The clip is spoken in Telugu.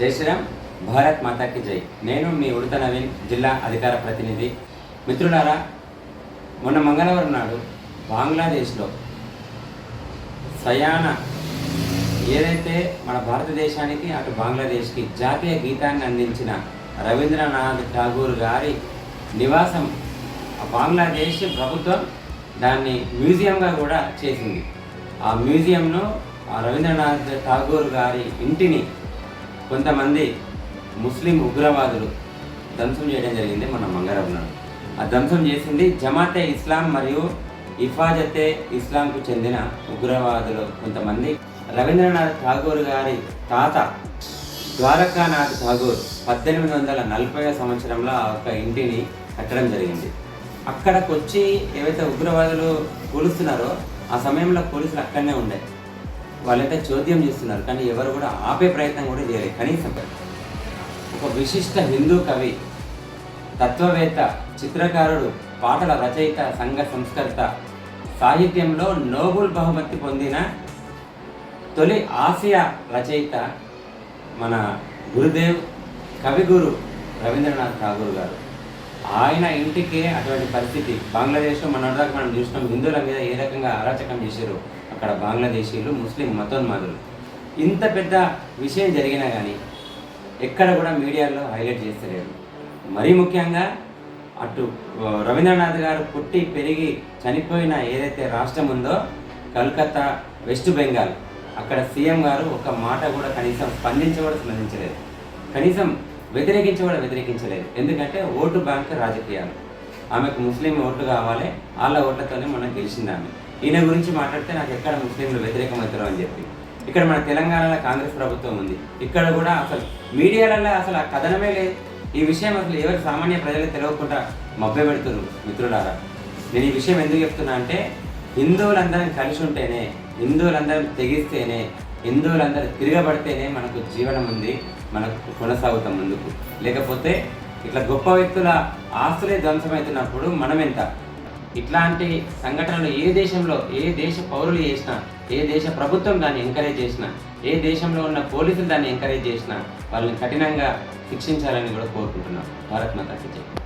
జై శ్రీరామ్ భారత్ మాతాకి జై. నేను మీ ఉడత నవీన్ జిల్లా అధికార ప్రతినిధి. మిత్రులారా మొన్న మంగళవారం నాడు బంగ్లాదేశ్లో సయాన ఏదైతే మన భారతదేశానికి అటు బంగ్లాదేశ్కి జాతీయ గీతాన్ని అందించిన రవీంద్రనాథ్ ఠాగూర్ గారి నివాసం ఆ బంగ్లాదేశ్ ప్రభుత్వం దాన్ని మ్యూజియంగా కూడా చేసింది. ఆ మ్యూజియంను ఆ రవీంద్రనాథ్ ఠాగూర్ గారి ఇంటిని కొంతమంది ముస్లిం ఉగ్రవాదులు ధ్వంసం చేయడం జరిగింది మన మంగారం నాడు. ఆ ధ్వంసం చేసింది జమాతే ఇస్లాం మరియు ఇఫాజతే ఇస్లాంకు చెందిన ఉగ్రవాదులు కొంతమంది. రవీంద్రనాథ్ ఠాగూర్ గారి తాత ద్వారకానాథ్ ఠాగూర్ పద్దెనిమిది వందల నలభై సంవత్సరంలో ఆ యొక్క ఇంటిని కట్టడం జరిగింది. అక్కడికి వచ్చి ఏవైతే ఉగ్రవాదులు కూలుస్తున్నారో ఆ సమయంలో పోలీసులు అక్కడనే ఉండే. వాళ్ళైతే చోద్యం చేస్తున్నారు కానీ ఎవరు కూడా ఆపే ప్రయత్నం కూడా చేయలేదు. కనీసం ఒక విశిష్ట హిందూ కవి తత్వవేత్త చిత్రకారుడు పాటల రచయిత సంఘ సంస్కర్త సాహిత్యంలో నోబుల్ బహుమతి పొందిన తొలి ఆసియా రచయిత మన గురుదేవ్ కవిగురు రవీంద్రనాథ్ ఠాగూర్ గారు. ఆయన ఇంటికే అటువంటి పరిస్థితి. బంగ్లాదేశ్లో మన దాకా మనం చూసినాం హిందువుల మీద ఏ రకంగా అరాచకం చేశారు? అక్కడ బంగ్లాదేశీయులు ముస్లిం మతోన్మాదులు. ఇంత పెద్ద విషయం జరిగినా కానీ ఎక్కడ కూడా మీడియాలో హైలైట్ చేస్తలేరు. మరీ ముఖ్యంగా అటు రవీంద్రనాథ్ గారు పుట్టి పెరిగి చనిపోయిన ఏదైతే రాష్ట్రం ఉందో కలకత్తా వెస్ట్ బెంగాల్ అక్కడ సీఎం గారు ఒక మాట కూడా కనీసం స్పందించకూడా స్పందించలేదు. కనీసం వ్యతిరేకించి కూడా వ్యతిరేకించలేదు. ఎందుకంటే ఓటు బ్యాంక్ రాజకీయాలు. ఆమెకు ముస్లిం ఓటు కావాలి వాళ్ళ ఓట్లతోనే మనం గెలిచింది ఆమె ఈయన గురించి మాట్లాడితే నాకు ఎక్కడ ముస్లింలు వ్యతిరేకమవుతారు అని చెప్పి. ఇక్కడ మన తెలంగాణలో కాంగ్రెస్ ప్రభుత్వం ఉంది. ఇక్కడ కూడా అసలు మీడియాలలో అసలు ఆ కథనమే లేదు. ఈ విషయం అసలు ఎవరు సామాన్య ప్రజలకు తెలియకుండా మభ్య పెడుతున్నారు మిత్రులారా. నేను ఈ విషయం ఎందుకు చెప్తున్నా అంటే హిందువులందరం కలిసి ఉంటేనే హిందువులందరం తెగిస్తేనే హిందువులందరూ తిరగబడితేనే మనకు జీవనం ఉంది మనకు కొనసాగుతాం ముందుకు. లేకపోతే ఇట్లా గొప్ప వ్యక్తుల ఆస్తులే ధ్వంసమవుతున్నప్పుడు మనం ఎంత ఇట్లాంటి సంఘటనలు ఏ దేశంలో ఏ దేశ పౌరులు చేసినా ఏ దేశ ప్రభుత్వం దాన్ని ఎంకరేజ్ చేసినా ఏ దేశంలో ఉన్న పోలీసులు దాన్ని ఎంకరేజ్ చేసినా వాళ్ళని కఠినంగా శిక్షించాలని కూడా కోరుకుంటున్నాం. భారత్ మాతాకి జై.